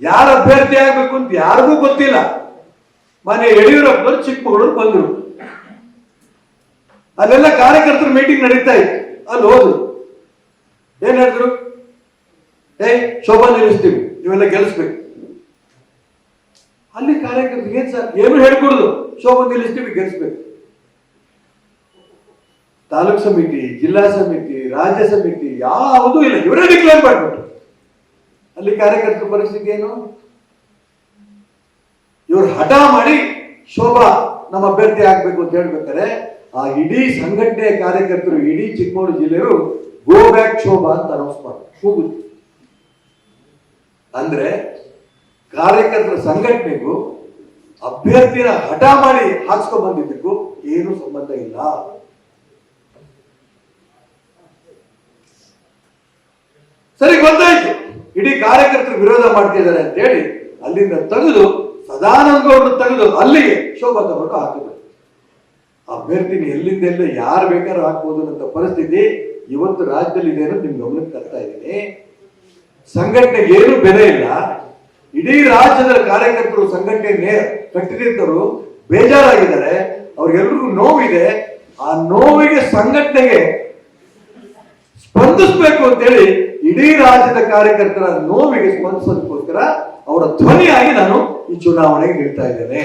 ಯಾರ ಅಭ್ಯರ್ಥಿ ಆಗ್ಬೇಕು ಅಂತ ಯಾರಿಗೂ ಗೊತ್ತಿಲ್ಲ. ಮನೆ ಯಡಿಯೂರಪ್ಪನವರು, ಚಿಕ್ಕಮಗಳೂರು ಬಂದರು. ಅಲ್ಲೆಲ್ಲ ಕಾರ್ಯಕರ್ತರ ಮೀಟಿಂಗ್ ನಡೀತಾ ಇತ್ತು. ಅಲ್ಲಿ ಹೋದ್ರು. ಏನ್ ಹೇಳಿದ್ರು? ಏಯ್, ಶೋಭಾ ನಿಲ್ಲಿಸ್ತೀವಿ, ನೀವೆಲ್ಲ ಗೆಲ್ಲಿಸ್ಬೇಕು. ಅಲ್ಲಿ ಕಾರ್ಯಕರ್ತರು ಏನ್ ಸರ್, ಏನು ಹೇಳ್ಕೊಡುದು? ಶೋಭಾ ನಿಲ್ಲಿಸ್ತೀವಿ, ಗೆಲ್ಲಿಸ್ಬೇಕು. ತಾಲೂಕ್ ಸಮಿತಿ, ಜಿಲ್ಲಾ ಸಮಿತಿ, ರಾಜ್ಯ ಸಮಿತಿ, ಯಾವುದೂ ಇಲ್ಲ. ಇವರೇ ಡಿಕ್ಲೇರ್ ಮಾಡ್ಬಿಟ್ರು. ಅಲ್ಲಿ ಕಾರ್ಯಕರ್ತರ ಪರಿಸ್ಥಿತಿ ಏನು? ಇವರು ಹಠ ಮಾಡಿ ಶೋಭಾ ನಮ್ಮ ಅಭ್ಯರ್ಥಿ ಆಗ್ಬೇಕು ಅಂತ ಹೇಳ್ಬೇಕಾದ್ರೆ, ಆ ಇಡೀ ಸಂಘಟನೆ ಕಾರ್ಯಕರ್ತರು, ಇಡೀ ಚಿಕ್ಕಮಗಳೂರು ಜಿಲ್ಲೆಯರು ಗೋ ಬ್ಯಾಕ್ ಶೋಭಾ ಅಂತ ಅನೌನ್ಸ್ ಅಂದ್ರೆ ಕಾರ್ಯಕರ್ತರ ಸಂಘಟನೆಗೂ ಅಭ್ಯರ್ಥಿನ ಹಠ ಮಾಡಿ ಹಾಕ್ಸ್ಕೊಂಡ್ ಬಂದಿದ್ದಕ್ಕೂ ಏನು ಸಂಬಂಧ ಇಲ್ಲ. ಸರಿ ಇಡೀ ಕಾರ್ಯಕರ್ತರು ವಿರೋಧ ಮಾಡ್ತಿದ್ದಾರೆ ಅಂತ ಹೇಳಿ ಅಲ್ಲಿಂದ ತೆಗೆದು ಸದಾನಂದ ಗೌಡರು ತೆಗೆದು ಅಲ್ಲಿಗೆ ಶೋಭಾ ತಗೊಂಡು ಹಾಕಿದ್ರು ಅಭ್ಯರ್ಥಿನ ಎಲ್ಲಿಂದೆಲ್ಲ ಯಾರು ಬೇಕಾದ್ರೂ ಹಾಕ್ಬೋದು ಅಂತ ಪರಿಸ್ಥಿತಿ ಇವತ್ತು ರಾಜ್ಯದಲ್ಲಿ ಇದೆ ಅನ್ನೋದು ನಿಮ್ ಗಮನಕ್ಕೆ ತರ್ತಾ ಇದ್ದೀನಿ. ಸಂಘಟನೆಗೆ ಏನು ಬೆಲೆ ಇಲ್ಲ. ಇಡೀ ರಾಜ್ಯದ ಕಾರ್ಯಕರ್ತರು, ಸಂಘಟನೆ ಕಟ್ಟಿನಿಂತರು ಬೇಜಾರಾಗಿದ್ದಾರೆ. ಅವ್ರಿಗೆಲ್ರಿಗೂ ನೋವಿದೆ. ಆ ನೋವಿಗೆ ಸಂಘಟನೆಗೆ ಸ್ಪಂದಿಸ್ಬೇಕು ಅಂತೇಳಿ ಇಡೀ ರಾಜ್ಯದ ಕಾರ್ಯಕರ್ತರ ನೋವಿಗೆ ಸ್ಪಂದಿಸೋದಕ್ಕೋಸ್ಕರ ಅವರ ಧ್ವನಿಯಾಗಿ ನಾನು ಈ ಚುನಾವಣೆಗೆ ನೀಡ್ತಾ ಇದ್ದೇನೆ.